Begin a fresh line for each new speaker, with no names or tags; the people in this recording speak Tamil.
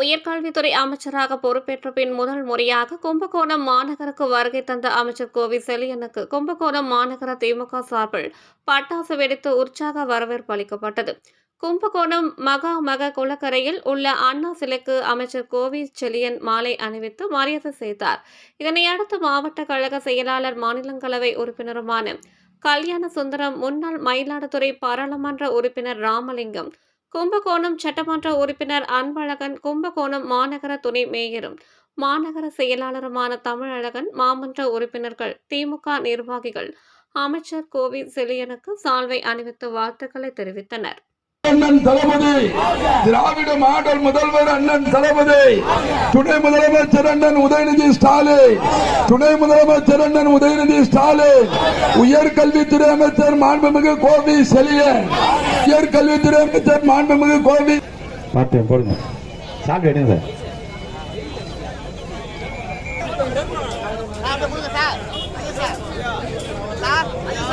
உயர்கல்வித்துறை அமைச்சராக பொறுப்பேற்ற பின் முதல் முறையாக கும்பகோணம் மாநகருக்கு வருகை தந்த அமைச்சர் கோவி செலியனுக்கு கும்பகோணம் மாநகர திமுக சார்பில் பட்டாசு வெடித்து உற்சாக வரவேற்பு அளிக்கப்பட்டது. கும்பகோணம் மகா மக குளக்கரையில் உள்ள அண்ணா சிலைக்கு அமைச்சர் கோவி செலியன் மாலை அணிவித்து மரியாதை செய்தார். இதனையடுத்து மாவட்ட கழக செயலாளர் மாநிலங்களவை உறுப்பினருமான கல்யாண சுந்தரம் முன்னாள் மயிலாடுதுறை பாராளுமன்ற உறுப்பினர் ராமலிங்கம் கும்பகோணம் சட்டமன்ற உறுப்பினர் அன்பழகன் கும்பகோணம் மாநகர துணை மேயரும் மாநகர செயலாளருமான தமிழழகன் மாமன்ற உறுப்பினர்கள் திமுக நிர்வாகிகள் அமைச்சர் கோவி செலியனுக்கு சால்வை அணிவித்து வாழ்த்துக்களை தெரிவித்தனர்.
அண்ணன் தளபதி திராவிட மாடல் முதல்வர் அண்ணன் தளபதி துணை முதலமைச்சர் அண்ணன் உதயநிதி ஸ்டாலின் துணை முதலமைச்சர் அண்ணன் உதயநிதி ஸ்டாலின் உயர்கல்வித்துறை அமைச்சர் மாண்புமிகு கோவி செலியன் உயர்கல்வித்துறை அமைச்சர் மாண்புமிகு கோவி
பார்த்து போடுங்க. சால்வை எடுங்க சார்
சார் கொடுங்க சார் ஐயா சார் சார் ஐயா சார்.